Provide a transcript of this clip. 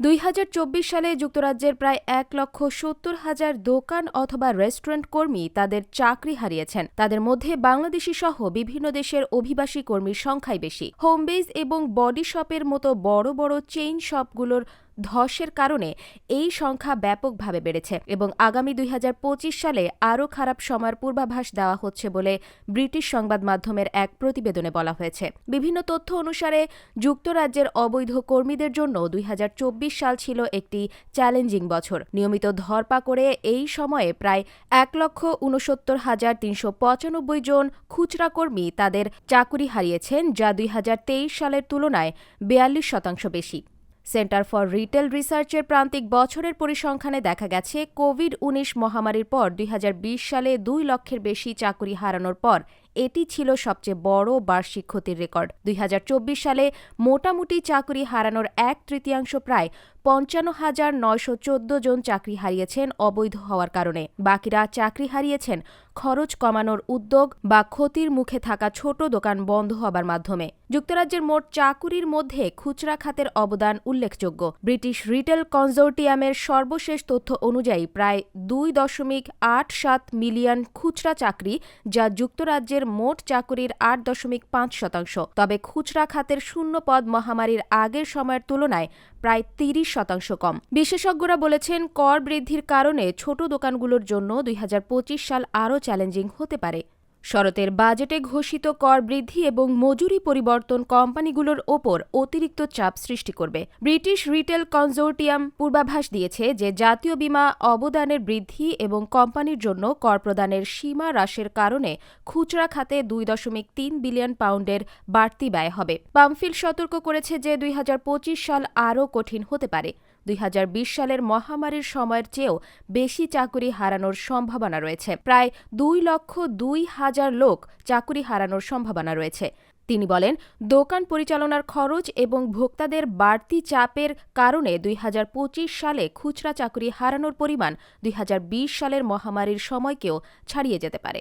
দুই হাজার চব্বিশ সালে যুক্তরাজ্যের প্রায় এক লক্ষ সত্তর হাজার দোকান অথবা রেস্টুরেন্ট কর্মী তাদের চাকরি হারিয়েছেন। তাদের মধ্যে বাংলাদেশি সহ বিভিন্ন দেশের অভিবাসী কর্মীর সংখ্যাই বেশি। হোমবেজ এবং বডি শপের মতো বড় বড় চেইন শপগুলোর ধসের কারণে এই সংখ্যা ব্যাপকভাবে বেড়েছে এবং আগামী দুই হাজার পঁচিশ সালে আরও খারাপ সময়ের পূর্বাভাস দেওয়া হচ্ছে বলে ব্রিটিশ সংবাদ মাধ্যমের এক প্রতিবেদনে বলা হয়েছে। বিভিন্ন তথ্য অনুসারে যুক্তরাজ্যের অবৈধ কর্মীদের জন্য দুই হাজার চব্বিশ সাল ছিল একটি চ্যালেঞ্জিং বছর। নিয়মিত ধরপা করে এই সময়ে প্রায় এক লক্ষ উনসত্তর হাজার তিনশো পঁচানব্বই জন খুচরা কর্মী তাদের চাকুরি হারিয়েছেন, যা দুই হাজার তেইশ সালের তুলনায় বেয়াল্লিশ শতাংশ বেশি। সেন্টার ফর রিটেল রিসার্চের প্রান্তিক বছরের পরিসংখ্যানে দেখা গেছে কোভিড উনিশ মহামারীর পর দুই হাজার বিশ সালে দুই লক্ষের বেশি চাকুরি হারানোর পর এটি ছিল সবচেয়ে বড় বার্ষিক ক্ষতির রেকর্ড। দুই হাজার চব্বিশ সালে মোটামুটি চাকরি হারানোর এক তৃতীয়াংশ প্রায় পঞ্চান্ন হাজার নয়শো চোদ্দ জন চাকরি হারিয়েছেন অবৈধ হওয়ার কারণে। বাকিরা চাকরি হারিয়েছেন খরচ কমানোর উদ্যোগ বা ক্ষতির মুখে থাকা ছোট দোকান বন্ধ হবার মাধ্যমে। যুক্তরাজ্যের মোট চাকুরির মধ্যে খুচরা খাতের অবদান উল্লেখযোগ্য। ব্রিটিশ রিটেল কনজোর্টিয়ামের সর্বশেষ তথ্য অনুযায়ী প্রায় দুই দশমিক আট সাত মিলিয়ন খুচরা চাকরি যা যুক্তরাজ্যের মোট চাকুরির আট দশমিক পাঁচ শতাংশ। তবে খুচরা খাতের শূন্য পদ মহামারীর আগের সময়ের তুলনায় প্রায় তিরিশ শতাংশ কম। বিশেষজ্ঞরা বলেছেন, কর বৃদ্ধির কারণে ছোট দোকানগুলোর জন্য দুই হাজার পঁচিশ সাল আরও চ্যালেঞ্জিং হতে পারে। শরতের বাজেটে ঘোষিত কর বৃদ্ধি এবং মজুরি পরিবর্তন কোম্পানিগুলোর ওপর অতিরিক্ত চাপ সৃষ্টি করবে। ব্রিটিশ রিটেল কনজোর্টিয়াম পূর্বাভাস দিয়েছে যে জাতীয় বীমা অবদানের বৃদ্ধি এবং কোম্পানির জন্য কর প্রদানের সীমা হ্রাসের কারণে খুচরা খাতে দুই দশমিক তিন বিলিয়ন পাউন্ডের বাড়তি ব্যয় হবে। পামফিল সতর্ক করেছে যে দুই হাজার পঁচিশ সাল আরও কঠিন হতে পারে। দুই হাজার বিশ সালের মহামারীর সময়ের চেয়েও বেশি চাকুরি হারানোর সম্ভাবনা রয়েছে। প্রায় দুই লক্ষ দুই হাজার লোক চাকুরি হারানোর সম্ভাবনা রয়েছে। তিনি বলেন, দোকান পরিচালনার খরচ এবং ভোক্তাদের বাড়তি চাপের কারণে দুই হাজার পঁচিশ সালে খুচরা চাকুরি হারানোর পরিমাণ দুই হাজার বিশ সালের মহামারীর সময়কেও ছাড়িয়ে যেতে পারে।